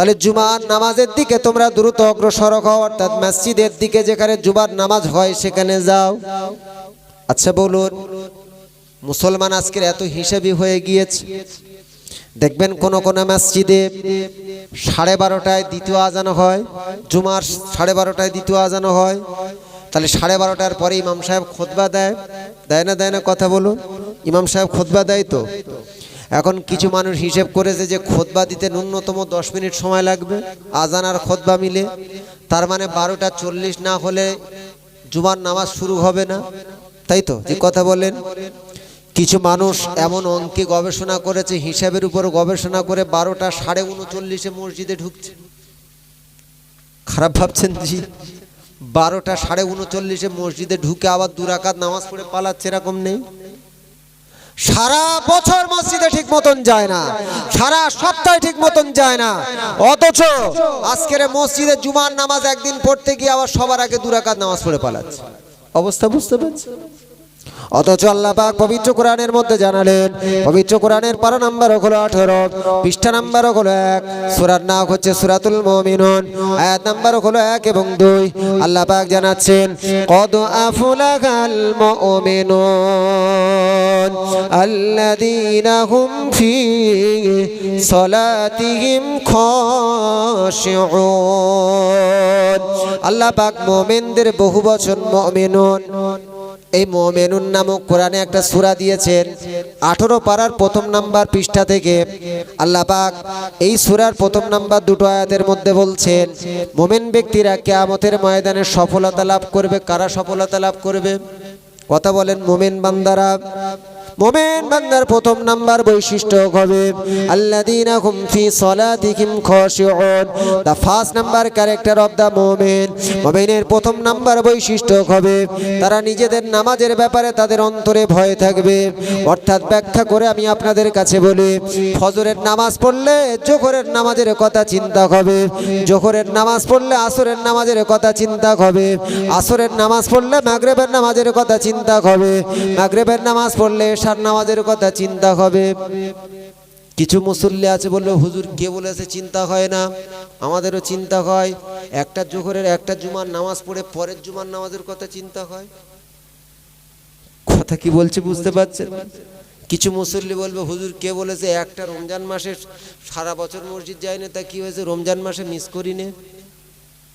তাহলে জুমার নামাজের দিকে তোমরা দ্রুত অগ্রসর হও, অর্থাৎ মসজিদের দিকে যেখানে জুমার নামাজ হয় সেখানে যাও। আচ্ছা বলুন, মুসলমান আজকের এত হিসেবি হয়ে গিয়েছে। দেখবেন কোন কোন মসজিদে সাড়ে বারোটায় দ্বিতীয় আজানো হয়, জুমার সাড়ে বারোটায় দ্বিতীয় আজানো হয়। তাহলে সাড়ে বারোটার পরে ইমাম সাহেব খোদবা দেয়। দেয় না দেয় না, কথা বলুন। ইমাম সাহেব খোদবা দেয় তো? এখন কিছু মানুষ হিসেব করেছে যে খোদবা দিতে ন্যূনতম দশ মিনিট সময় লাগবে, আজান আর খোদবা মিলে। তার মানে বারোটা চল্লিশ না হলে জুমার নামাজ শুরু হবে না। তাই তো? যে কথা বলেন কিছু মানুষ এমন অঙ্কে গবেষণা করেছে, হিসাবের উপর গবেষণা করে বারোটা সাড়ে উনচল্লিশে মসজিদে ঢুকছে। খারাপ ভাবছেন জি? বারোটা সাড়ে উনচল্লিশে মসজিদে ঢুকে আবার দুরাকাত নামাজ পড়ে পালাচ্ছে, এরকম নেই? সারা বছর মসজিদে ঠিক মতন যায় না, সারা সপ্তাহে ঠিক মতন যায় না। অথচ আজকের মসজিদে জুমার নামাজ একদিন পড়তে গিয়ে আবার সবার আগে দুরাকাত নামাজ পড়ে পালাচ্ছে। অবস্থা বুঝতে পারছি অথচ আল্লাহ পাক পবিত্র কোরআনের মধ্যে জানালেন, পবিত্র কোরআনের পারা নাম্বার হলো আঠারো, পৃষ্ঠা নাম্বার হলো এক, সুরার নাম হচ্ছে সুরাতুল মুমিনুন, আয়াত নাম্বার হলো এক এবং দুই। আল্লাহ পাক জানাচ্ছেন, কদ আফুলাগাল মুমিনুন আল্লাযীনা হুম ফি সলাতিহিম খাশিউন। আল্লাহ পাক মুমিনদের বহু বচন মুমিনুন। এই মোমেনুন নামক কোরআনে একটা সুরা দিয়েছেন। আঠেরো পাড়ার প্রথম নাম্বার পৃষ্ঠা থেকে আল্লাহ পাক এই সুরার প্রথম নাম্বার দুটো আয়াতের মধ্যে বলছেন, মোমেন ব্যক্তিরা কেয়ামতের ময়দানে সফলতা লাভ করবে। কারা সফলতা লাভ করবে? কথা বলেন মোমেন বান্দারা। মোমেন বান্দার প্রথম নাম্বার বৈশিষ্ট্য হবে আল্লাযীনা হুম ফি সলাতিহিম খাশিউন। First number character of the মোমেন। মোমেনের প্রথম নাম্বার বৈশিষ্ট্য হবে তারা নিজেদের নামাজের ব্যাপারে তাদের অন্তরে ভয় থাকবে। অর্থাৎ ব্যাখ্যা করে আমি আপনাদের কাছে বলি, ফজরের নামাজ পড়লে জোহরের নামাজের কথা চিন্তা হবে। জোহরের নামাজ পড়লে আসরের নামাজের কথা চিন্তা হবে। আসরের নামাজ পড়লে মাগরেবের নামাজের কথা চিন্তা হবে। মাগরেবের নামাজ পড়লে এশার নামাজের কথা চিন্তা হবে। কিছু মুসল্লি আছে বলল, হুজুর, কে বলেছে চিন্তা হয় না? আমাদেরও চিন্তা হয়। একটা জোহরের, একটা জুমার নামাজ পড়ে পরের জুমার নামাজের কথা চিন্তা হয়? কথা কি বলছে বুঝতে পারছেন? কিছু মুসল্লি বলবে, হুজুর, কে বলেছে একটা রমজান মাসে সারা বছর মসজিদ যায় না তা কি হয়েছে? রমজান মাসে মিস করি নে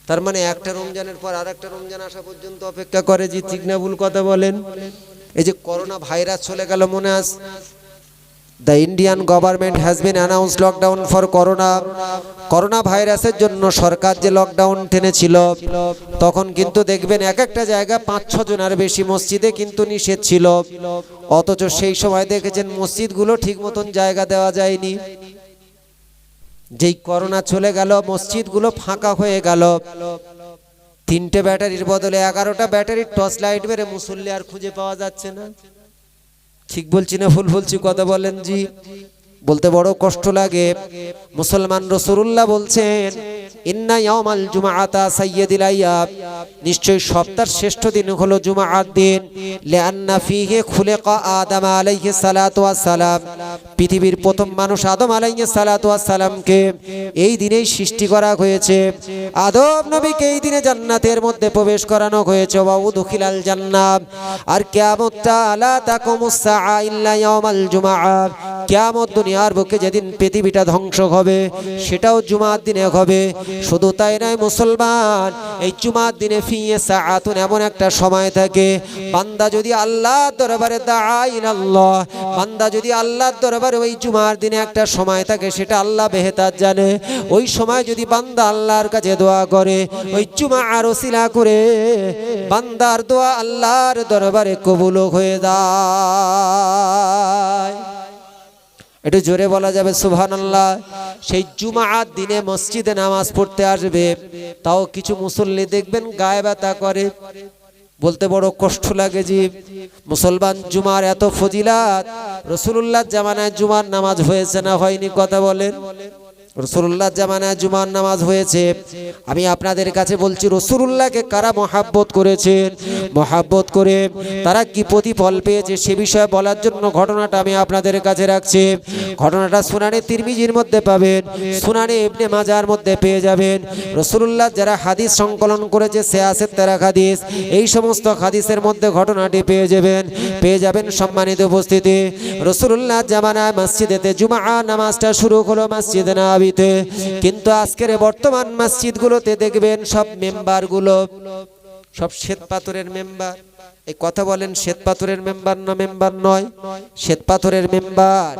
তার মানে একটা রমজানের পর আর একটা রমজান আসা পর্যন্ত অপেক্ষা করে, যে ঠিক ভুল কথা বলেন। এই যে করোনা ভাইরাস চলে গেল মনে আস। The Indian government has been announce lockdown for corona corona ভাইরাসের জন্য সরকার যে লকডাউন টেনেছিল, তখন কিন্তু দেখবেন এক একটা জায়গা পাঁচ ছ জনের বেশি মসজিদে কিন্তু নিষেধ ছিল। অথচ সেই সময় দেখেছেন মসজিদগুলো ঠিক মতন জায়গা দেওয়া যায়নি। যেই করোনা চলে গেল, মসজিদগুলো ফাঁকা হয়ে গেল। তিনটে ব্যাটারির বদলে এগারোটা ব্যাটারির টর্চ লাইট বেড়ে মুসল্লি আর খুঁজে পাওয়া যাচ্ছে না। ঠিক বলছি না ভুল বলছি? কথা বলেন জি। বলতে বড় কষ্ট লাগে। মুসলমান রসুল্লাহ বলছেন নিশ্চয় সপ্তাহের শ্রেষ্ঠ দিন হলো জুমাআত দিন। সালাম পৃথিবীর প্রথম মানুষ আদম সালামকে এই দিনেই সৃষ্টি করা হয়েছে। আদম নবীকে এই দিনে জান্নাতের মধ্যে প্রবেশ করানো হয়েছে। ওয়া উদখিলাল জান্নাত আর জুমাআ। কিয়ামত দুনিয়ার বুকে যেদিন পৃথিবীটা ধ্বংস হবে, সেটাও জুমার দিনে হবে। শুধু তাই নয় মুসলমান, এই জুমার দিনে ফিয়ে সাআতুন এমন একটা সময় থাকে, বান্দা যদি আল্লাহ দরবারে দাআইন আল্লাহ বান্দা যদি আল্লাহর দরবারে ওই জুমার দিনে একটা সময় থাকে, সেটা আল্লাহ বেহেতার জানে। ওই সময় যদি বান্দা আল্লাহর কাছে দোয়া করে, ওই জুমা আর ওসিলা করে, বান্দার দোয়া আল্লাহর দরবারে কবুল হয়ে যায়। একটু জোরে বলা যাবে সুহান আল্লাহ সেই জুমার দিনে মসজিদে নামাজ পড়তে আসবে, তাও কিছু মুসল্লি দেখবেন গায়ে ব্যথা করে। বলতে বড় কষ্ট লাগে যে মুসলমান জুমার এত ফজিলাত রসুল্লাহ জামানায় জুমার নামাজ হয়েছে না হয়নি, কথা বলেন। রসুল্লাহ জামানায় জুমার নামাজ হয়েছে। আমি আপনাদের কাছে বলছি, রসুল্লাহকে কারা মহাব্বত করেছেন মহাব্বত করে তারা কি প্রতিফল পেয়েছে সে বিষয়ে বলার জন্য ঘটনাটা আমি আপনাদের কাছে রাখছি। ঘটনাটা সুনানে তিরমিজির মধ্যে পাবেন, সুনানে ইবনে মাজার মধ্যে পেয়ে যাবেন। রসুল্লাহ যারা হাদিস সংকলন করেছে, সে আছে তারা হাদিস। এই সমস্ত হাদিসের মধ্যে ঘটনাটি পেয়ে যাবেন পেয়ে যাবেন সম্মানিত উপস্থিতি। রসুল্লাহ জামানায় মসজিদেতে জুমা নামাজটা শুরু হলো মসজিদে নাবিতে কিন্তু আজকের বর্তমান মসজিদগুলোতে দেখবেন সব মেম্বারগুলো, সব শ্বেত পাথরের মেম্বার। এই কথা বলেন শ্বেত পাথরের মেম্বার না মেম্বার নয়, শ্বেত পাথরের মেম্বার।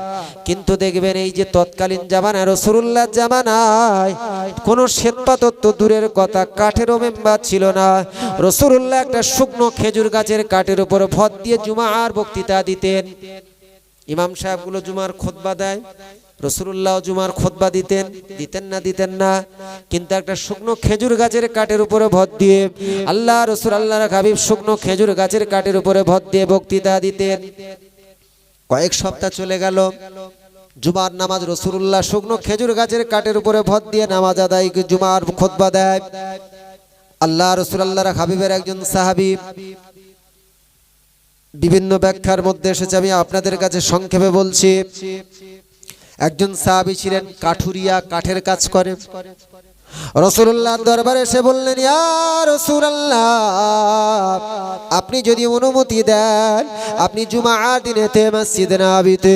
কিন্তু দেখবেন এই যে তৎকালীন জামানা রসুল্লাহ জামানায় কোন শ্বেত পাথর তো দূরের কথা, কাঠেরও মেম্বার ছিল না। রসুল্লাহ একটা শুকনো খেজুর গাছের কাঠের উপর ভর দিয়ে জুমা আর বক্তৃতা দিতেন। ইমাম সাহেবগুলো জুমার খোদবা দেয়। রসুল্লাহ জুমার খোদবা দিতেন দিতেন না দিতেন না। কিন্তু একটা শুকনো খেজুর গাছের কাঠের উপরে ভর দিয়ে আল্লাহ রসুল, আল্লাহ হাবিব শুকনো খেজুর গাছের কাঠের উপরে ভর দিয়ে বক্তৃতা দিতেন। কয়েক সপ্তাহ চলে গেল, জুমার নামাজ রসুল্লাহ শুকনো খেজুর গাছের কাঠের উপরে ভর দিয়ে নামাজ আদায় জুমার খোদবা দেয়। আল্লাহ রসুল, আল্লাহ হাবিবের একজন সাহাবি। বিভিন্ন ব্যাখ্যার মধ্যে এসেছে, আমি আপনাদের কাছে সংক্ষেপে বলছি। একজন সাহাবি ছিলেন কাঠুরিয়া কাঠের কাজ করে। রসুল্লাহ দরবারে এসে বললেন রসুল্লাহ আপনি যদি অনুমতি দেন, আপনি জুমার দিনেতে মসজিদে নাবিতে,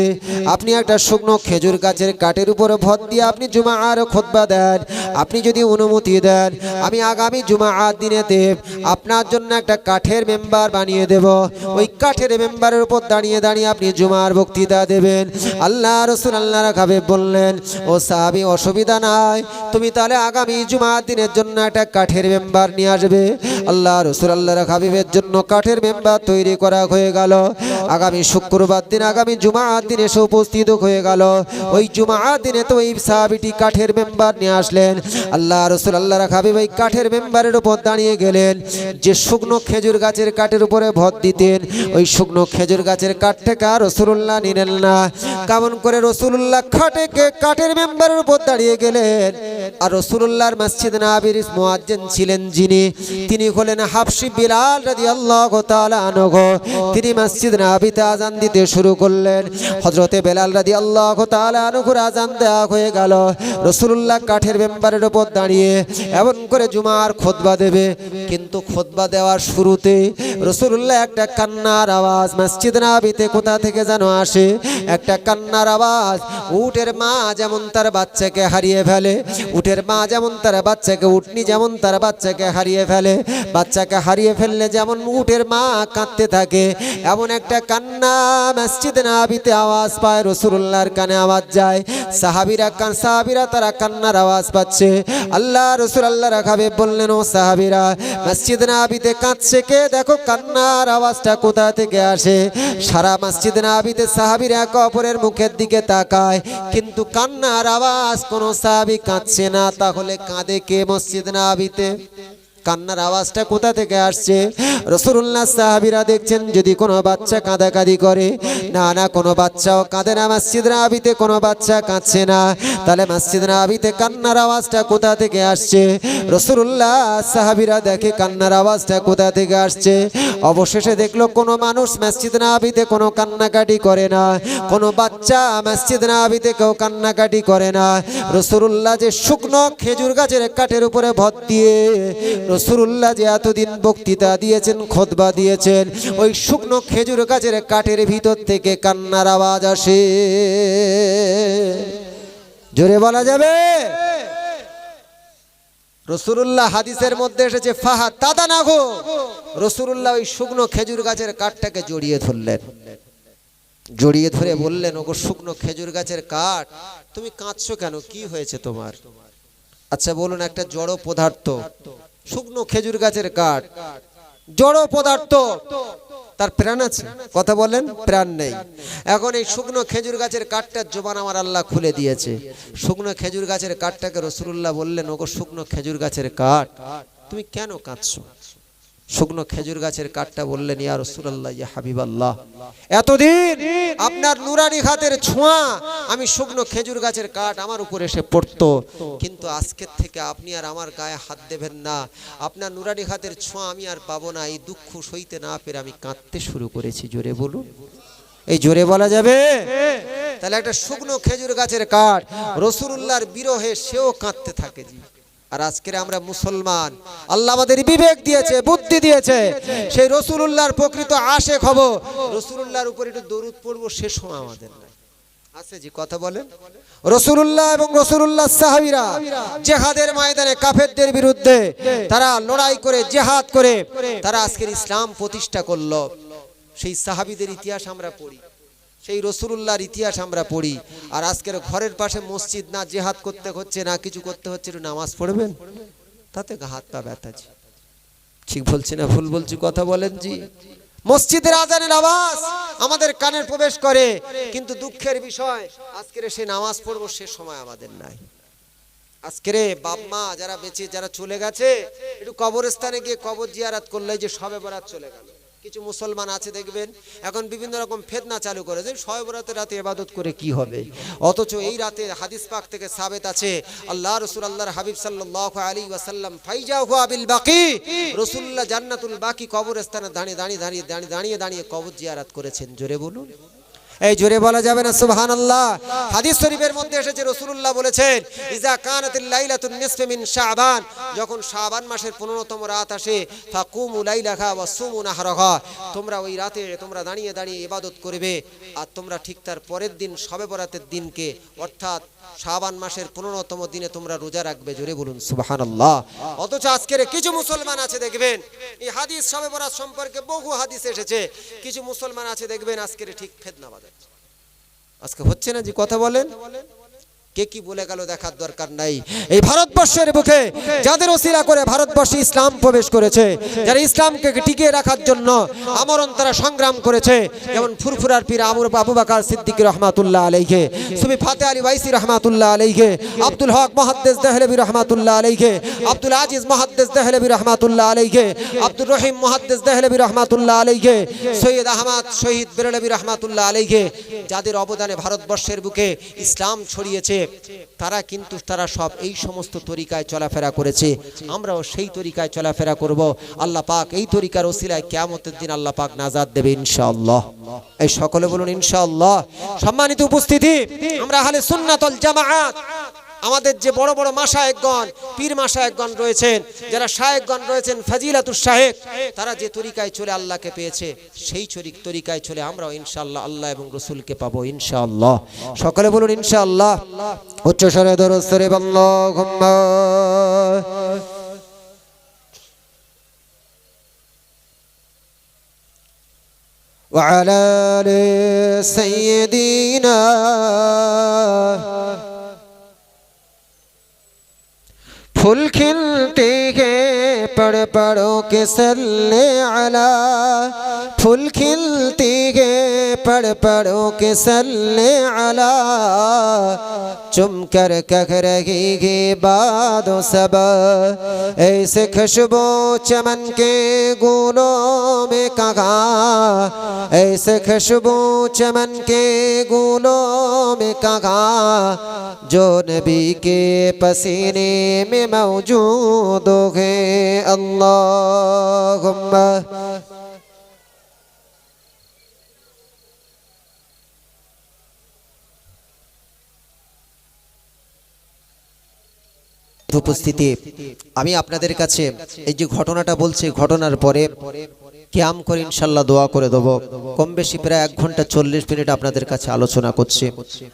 আপনি একটা শুকনো খেজুর গাছের কাঠের উপরে ভর দিয়ে আপনি জুমা জুমার খোদবা দেন, আপনি যদি অনুমতি দেন, আমি আগামী জুমার দিনেতে আপনার জন্য একটা কাঠের মেম্বার বানিয়ে দেব। ওই কাঠের মেম্বারের উপর দাঁড়িয়ে দাঁড়িয়ে আপনি জুমার বক্তৃতা দেবেন। আল্লাহ রসুল আল্লাহ রাখাবে বললেন, ও সাহাবি, অসুবিধা নাই। তুমি তাহলে আগামী জুমার দিনের জন্য একটা কাঠের মেম্বার নিয়ে আসবে। আল্লাহ রসুল আল্লাহ হাবিবের জন্য কাঠের মেম্বার তৈরি করা হয়ে গেল। আগামী শুক্রবার দিন, আগামী জুমার দিন এসে উপস্থিত হয়ে গেল। ওই জুমার দিনে তো ওই সাহাবিটি কাঠের মেম্বার নিয়ে আসলেন। আল্লাহ রসুল আল্লাহ হাবিব ওই কাঠের মেম্বারের উপর দাঁড়িয়ে গেলেন। যে শুকনো খেজুর গাছের কাঠের উপরে ভর দিতেন, ওই শুকনো খেজুর গাছের কাঠ থেকে আর রসুল্লাহ নিলেন না। কেমন করে রসুল্লাহ খাটে কাঠের মেম্বারের উপর দাঁড়িয়ে গেলেন। আর রসুল্লাহর মসজিদ নাবির মুয়াজ্জিন ছিলেন যিনি, তিনি হলেন হাফসি বিলাল রাদিয়াল্লাহু তাআলা আনহু, তিনি মসজিদ নাবিতে আজান দিতে শুরু করলেন। হজরতে বেলাল রাদিয়াল্লাহু তাআলা আনহুর আজান দেওয়া হয়ে গেল। রসুল্লাহ কাঠের মেম্বারের ওপর দাঁড়িয়ে এমন করে জুমার খুতবা দেবে। কিন্তু খুতবা দেওয়ার শুরুতে রসুল্লাহ একটা কান্নার আওয়াজ, মসজিদ নাবিতে কোথা থেকে যেন আসে? একটা কান্নার আওয়াজ, উটের মা যেমন তার বাচ্চাকে হারিয়ে ফেলে, উটের মা যেমন তার বাচ্চাকে, উটনি যেমন তার বাচ্চাকে হারিয়ে ফেলে বাচ্চাকে হারিয়ে ফেললে যেমন উটের মা কাঁদতে থাকে, এমন একটা কান্না মসজিদ নাবিতে আওয়াজ পায়, রসুল্লাহর কানে আওয়াজ যায়। সাহাবিরা কান সাহাবিরা তারা কান্নার আওয়াজ পাচ্ছে। আল্লাহ রসুল আল্লাহ রাখাবে বললেন, ও সাহাবিরা, মসজিদ নাবিতে কাঁদছে কে? দেখো কান্নার আওয়াজটা কোথা থেকে আসে? সারা মসজিদ নাবিতে সাহাবিরা এক অপরের মুখের দিকে তাকায়, কিন্তু কান্নার আওয়াজ কোনো সাহাবি কাঁদছে না। তাহলে কাঁদে কে মসজিদ নাবিতে? কান্নার আওয়াজটা কোথা থেকে আসছে? রসুল্লাহ সাহাবিরা দেখছেন যদি কোনো বাচ্চা কাঁদাকাঁদি করে, না না, কোনো বাচ্চাও কাঁদে না, মসজিদ নাবিতে কোনো বাচ্চা কাঁদছে না, তাহলে মসজিদ নাবিতে কান্নার আওয়াজটা কোথা থেকে আসছে? রসুল্লাহ সাহাবিরা দেখে কান্নার আওয়াজটা কোথা থেকে আসছে? অবশেষে দেখল কোনো মানুষ মসজিদ নাবিতে কোনো কান্নাকাটি করে না, কোনো বাচ্চা মসজিদ নাবিতে কেউ কান্নাকাটি করে না। রসুল্লাহ যে শুকনো খেজুর গাছের কাঠের উপরে ভর দিয়ে রসুল্লাহ যে এতদিন বক্তৃতা দিয়েছেন, খোদবা দিয়েছেন, ওই শুকনো খেজুর গাছের কাঠের ভিতর থেকে কান্নার আওয়াজ আসে। জোরে বলা যাবে? রসুল্লাহ হাদিসের মধ্যে এসেছে, ফাহা তাদা না গো রসুল্লাহ ওই শুকনো খেজুর গাছের কাঠটাকে জড়িয়ে ধরলেন। জড়িয়ে ধরে বললেন, ওগো শুকনো খেজুর গাছের কাঠ, তুমি কাঁদছো কেন? কি হয়েছে তোমার? আচ্ছা বলুন, একটা জড় পদার্থ। শুকনো খেজুর গাছের কাঠ, জড় পদার্থ, তার প্রাণ আছে। কথা বলেন প্রাণ নেই। এখন এই শুকনো খেজুর গাছের কাঠটার জোবান আমার আল্লাহ খুলে দিয়েছে। শুকনো খেজুর গাছের কাঠটাকে রসুল্লাহ বললেন, ওগো শুকনো খেজুর গাছের কাঠ, তুমি কেন কাঁদছো? শুকনো খেজুর গাছের কাঠটা বললেন, ইয়া রসুল্লাহ ইয়া হাবিবাল্লাহ, এতদিন আপনার নুরানি হাতের ছোঁয়া, আমি শুকনো খেজুর গাছের কাঠ আমার উপর এসে পড়তো। কিন্তু আজকের থেকে আপনি আর আমার গায়ে হাত দেবেন না। আপনার নুরানি হাতের ছোঁয়া আমি আর পাবো না। এই দুঃখ সইতে না পেরে আমি কাঁদতে শুরু করেছি, জোরে বলুন। এই জোরে বলা যাবে? তাহলে একটা শুকনো খেজুর গাছের কাঠ রসুল্লাহর বিরহে সেও কাঁদতে থাকে, জি। আর আজকের আমরা মুসলমান, আল্লাহ আমাদের বিবেক দিয়েছে, বুদ্ধি দিয়েছে, সেই রসুল্লাহর প্রকৃত আশেক হব। রসুল্লাহর উপর একটু দরুদ পড়ব, সে সময় আমাদের কথা বলেন। এবং জেহাদের বিরুদ্ধে তারা লড়াই করে, জেহাদ করে তারা আজকের ইসলাম প্রতিষ্ঠা করল। সেই সাহাবিদের ইতিহাস আমরা পড়ি। সেই রসুল্লাহর ইতিহাস আমরা পড়ি। আর আজকের ঘরের পাশে মসজিদ না জেহাদ করতে হচ্ছে, না কিছু করতে হচ্ছে, একটু নামাজ পড়বেন? তাতে হাত পা ব্যথা ঠিক বলছি না ভুল বলছি? কথা বলেন জি। মসজিদের আজানের আওয়াজ আমাদের কানে প্রবেশ করে, কিন্তু দুঃখের বিষয়, আজকের সে নামাজ পড়ব সে সময় আমাদের নাই। আজকের বাপ মা যারা বেঁচে, যারা চলে গেছে, একটু কবরস্থানে গিয়ে কবর জিয়ারাত করলে যে সবে বরাত চলে গেল। কিছু মুসলমান আছে দেখবেন, এখন বিভিন্ন রকম ফেতনা চালু করে যে সয়বরাতের রাতে এবাদত করে কি হবে? অথচ এই রাতে হাদিস পাক থেকে সাবেত আছে, আল্লাহ রসুল আল্লাহর হাবিব সাল্লাহ আলী ওয়াসাল্লাম, ফাইজা আবিল বাকি রসুল্লাহ জান্নাতুল বাকি কবরস্থানে দাঁড়িয়ে দাঁড়িয়ে দাঁড়িয়ে দাঁড়িয়ে দাঁড়িয়ে দাঁড়িয়ে কবর জিয়ারাত করেছেন। জোরে বলুন। এই জোরে বলা যাবে না সুবহান আল্লাহ হাদিস শরীফের মধ্যে এসেছে রসুল্লাহ বলেছেন, ইজা কানাতিল শাহবান যখন শাহবান মাসের 15তম রাত আসে বা তোমরা ওই রাতে, তোমরা দাঁড়িয়ে দাঁড়িয়ে ইবাদত করবে, আর তোমরা ঠিক তার পরের দিন, সবে বরাতের দিনকে, অর্থাৎ শাবান মাসের পনেরোতম দিনে তোমরা রোজা রাখবে, জোরে বলুন সুবাহান আল্লাহ অথচ আজকের কিছু মুসলমান আছে, দেখবেন, এই হাদিস সবে বরাত সম্পর্কে বহু হাদিস এসেছে। কিছু মুসলমান আছে, দেখবেন, আজকের ঠিক ফেদনা বাজাচ্ছে। আজকে হচ্ছে না যে কথা বলেন? কে কি বলে গেল দেখার দরকার নাই। এই ভারতবর্ষের বুকে যাদের ওসিলা করে ভারতবর্ষে ইসলাম প্রবেশ করেছে, যারা ইসলামকে টিকিয়ে রাখার জন্য আমরণ তারা সংগ্রাম করেছে, যেমন ফুরফুরার পীর আমর আবু বাকার সিদ্দিক রহমাতুল্লাহ আলাইকে সুবি ফাতে আলী ওয়াইসি রহমাতুল্লাহ আলাইকে আব্দুল হক মহাদ্দেস দেহলবি রহমাতুল্লাহ আলাইকে আব্দুল আজিজ মহাদ্দেস দেহলবি রহমাতুল্লাহ আলাইকে আব্দুল রহিম মহাদ্দেস দেহলবি রহমাতুল্লাহ আলাইকে সৈয়দ আহমদ শহীদ বেরলবি রহমাতুল্লাহ আলাইকে যাদের অবদানে ভারতবর্ষের বুকে ইসলাম ছড়িয়েছে তারা কিন্তু তারা সব এই সমস্ত তরিকায় চলাফেরা করেছে। আমরাও সেই তরিকায় চলাফেরা করব। আল্লাহ পাক এই তরিকার ওসিলায় কেয়ামতের দিন আল্লাহ পাক নাজাদ দেবে ইনশাআল্লাহ। এই সকলে বলুন ইনশাআল্লাহ। সম্মানিত উপস্থিতি, আমরা হালে সুন্নাতল জামাআত আমাদের যে বড় বড় মাসায়েকগণ পীর মাসায়েকগণ রয়েছেন যারা শায়েকগণ রয়েছেন ফাজিলাতুর শাহেক তারা যে তরিকায় চলে আল্লাহকে পেয়েছে সেই চরিক তরিকায় চলে আমরাও ইনশাআল্লাহ আল্লাহ এবং রসুলকে পাবো ইনশাআল্লাহ সকলে বলুন ইনশাআল্লাহ উচ্চ স্বরে দরস্তরে আল্লাহুম্মা وعلى آل سيدنا फूल खिलते हैं पड़ पड़ों के सल्ले आला फूल खिलते हैं पड़ पड़ों के सल्ले आला चुम कर कह रही है बादों सब। ऐसे खुशबू चमन के गूलों में कहा? ऐसे खुशबू चमन के गूलों में कहा? जो नबी के पसीने में मौजूद है अल्लाहुम्मा উপস্থিতি। আমি আপনাদের কাছে এই যে ঘটনাটা বলছি, ঘটনার পরে ক্যাম করে ইনশাল্লাহ দোয়া করে দেবো। কম বেশি প্রায় এক ঘণ্টা চল্লিশ মিনিট আপনাদের কাছে আলোচনা করছি।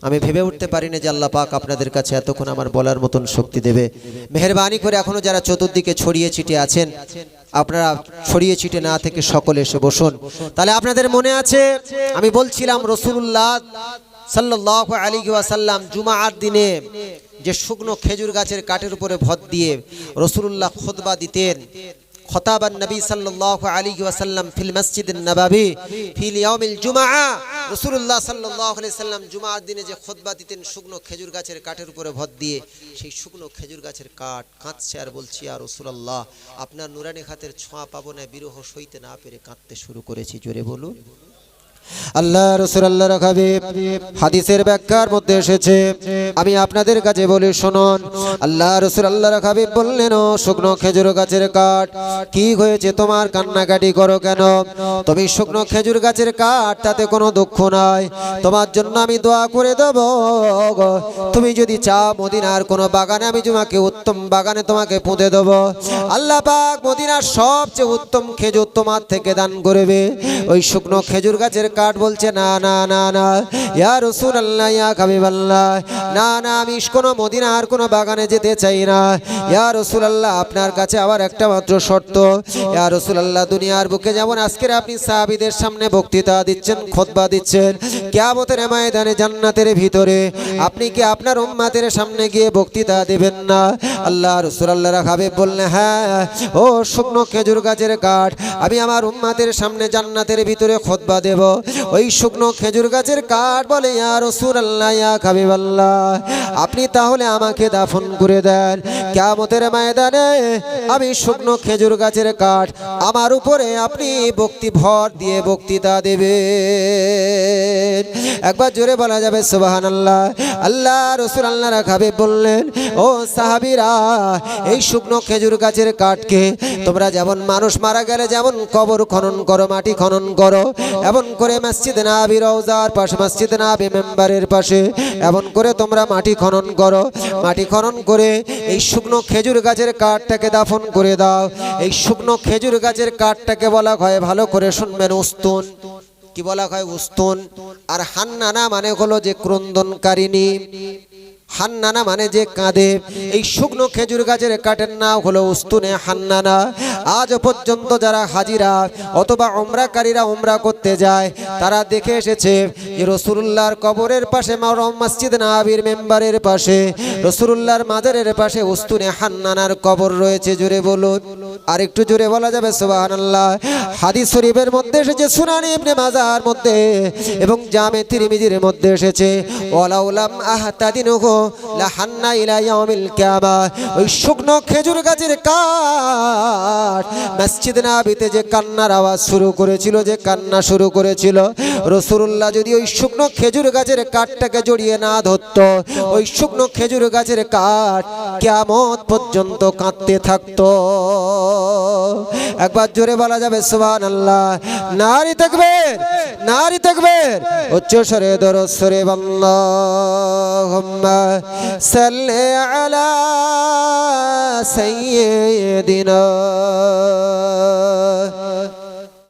আমি ভেবে উঠতে পারি না যে আল্লাহ পাক আপনাদের কাছে এতক্ষণ আমার বলার মতন শক্তি দেবে। মেহরবানি করে এখনও যারা চতুর্দিকে ছড়িয়ে ছিটে আছেন, আপনারা ছড়িয়ে ছিটে না থেকে সকলে এসে বসুন। তাহলে আপনাদের মনে আছে, আমি বলছিলাম রসুল্লাহ সাল্লাহ আলী ওয়াসাল্লাম জুমার দিনে যে শুকনো খেজুর গাছের কাঠের উপরে ভদ দিয়ে রসুল্লাহ খোদবা দিতেন। জুমা যে খোদবা দিতেন শুকনো খেজুর গাছের কাঠের উপরে ভর দিয়ে, সেই শুকনো খেজুর গাছের কাঠ কাঁদছে আর বলছি আর রসুল্লাহ আপনার নুরানি খাতের ছোঁয়া পাবনে বিরহ সইতে না পেরে কাঁদতে শুরু করেছি। জোরে বলুন। আল্লাহ রসুল আল্লাহ রাখাবে হাদিসের ব্যাখ্যার মধ্যে এসেছে। আমি আপনাদের কাছে বলি, শুনুন, আল্লাহ রসুল আল্লাহ রাখাবে বললেন শুকনো খেজুর গাছের কাঠ, কি হয়েছে তোমার কান্নাকাটি করো কেন? তুমি শুকনো খেজুর গাছের কাঠ, তাতে কোনো দুঃখ নাই। তোমার জন্য আমি দোয়া করে দেব তুমি যদি চাও মদিনার কোনো বাগানে, আমি তোমাকে উত্তম বাগানে তোমাকে পুঁতে দেব। আল্লাহ পাক মদিনার সবচেয়ে উত্তম খেজুর তোমার থেকে দান করবে। ওই শুকনো খেজুর গাছের কাঠ বলছে, না না না না। ইয়া রসুল আল্লাহ ইয়া কাবিবাল্লাহ না না, আমি কোনো মদিনার কোনো বাগানে যেতে চাই না। ইয়া রসুল আল্লাহ আপনার কাছে আবার একটা মাত্র শর্ত। ইয়া রসুল আল্লাহ দুনিয়ার বুকে যেমন আজকের আপনি সাহাবিদের সামনে বক্তৃতা দিচ্ছেন, খোদবা দিচ্ছেন, কেয়ামতের ময়দানে জান্নাতের ভিতরে আপনি কি আপনার উম্মাতের সামনে গিয়ে বক্তৃতা দেবেন না? আল্লাহ রসুল আল্লাহ রাখাবে বললেন হ্যাঁ ও শুকনো খেজুর গাছের কাঠ, আমি আমার উম্মাতের সামনে জান্নাতের ভিতরে খোদবা দেব। ওই শুকনো খেজুর গাছের কাঠ বলে, ইয়া রসুল আল্লাহ ইয়া খাবিব আল্লাহ আপনি তাহলে আমাকে দাফন করে দেন। কেয়ামতের ময়দানে আমি শুকনো খেজুর গাছের কাঠ আমার উপরে আপনি বক্তি ভর দিয়ে বক্তৃতা দেবেন। একবার জোরে বলা যাবে সুবাহান আল্লাহ আল্লাহ রসুল আল্লাহ রাখাবে বললেন, ও সাহাবিরা, এই শুকনো খেজুর গাছের কাঠকে তোমরা যেমন মানুষ মারা গেলে যেমন কবর খনন করো, মাটি খনন করো, এমন করে মসজিদ নাবি রওজার পাশে, মসজিদ নাবি মেম্বারের পাশে, এমন করে তোমরা মাটি খনন করো। মাটি খনন করে এই শুকনো খেজুর গাছের কাঠটাকে দাফন করে দাও। এই শুকনো খেজুর গাছের কাঠটাকে বলা হয়, ভালো করে শুনবেন, উস্তুন। কি বলা হয়, উস্তুন? আর হান্নানা মানে হলো যে ক্রন্দনকারিনী হান্নানা মানে যে কাঁদে। এই শুকনো খেজুর গাছের কাঠের নাম হলো উস্তুনে হান্নানা। আজ পর্যন্ত যারা হাজিরা অথবা অমরাকারীরা ওমরা করতে যায়, তারা দেখে এসেছে যে রসুল্লাহর কবরের পাশে মরম মসজিদ নাবির মেম্বারের পাশে রসুল্লাহর মাজারের পাশে উস্তুনে হান্নানার কবর রয়েছে। জুড়ে বলুন। আর একটু জোরে বলা যাবে, সুবহানাল্লাহ। হাদিস শরীফের মধ্যে এসেছে সুনানি ইবনে মাজার মধ্যে এবং জামে তিরমিজির মধ্যে এসেছে ওয়ালাউলাম আহতাদিনুহু লাহান্না ইলা ইয়াউমিল কিয়ামা। ওই শুকনো খেজুর গাছের কাঠ, মসজিদ নাবিতে যে কান্নার আওয়াজ শুরু করেছিল, যে কান্না শুরু করেছিল রসুল্লাহ যদি ওই শুকনো খেজুর গাছের কাঠটাকে জড়িয়ে না ধরত, ওই শুকনো খেজুর গাছের কাঠ কেমন পর্যন্ত কাঁদতে থাকতো। একবার জোরে বলা যাবে সুবান আল্লাহ নারী থাকবেন নারী থাকবেন উচ্চ স্বরে দর স্বরে বাল্লাহুম্মা সাল্লি আলা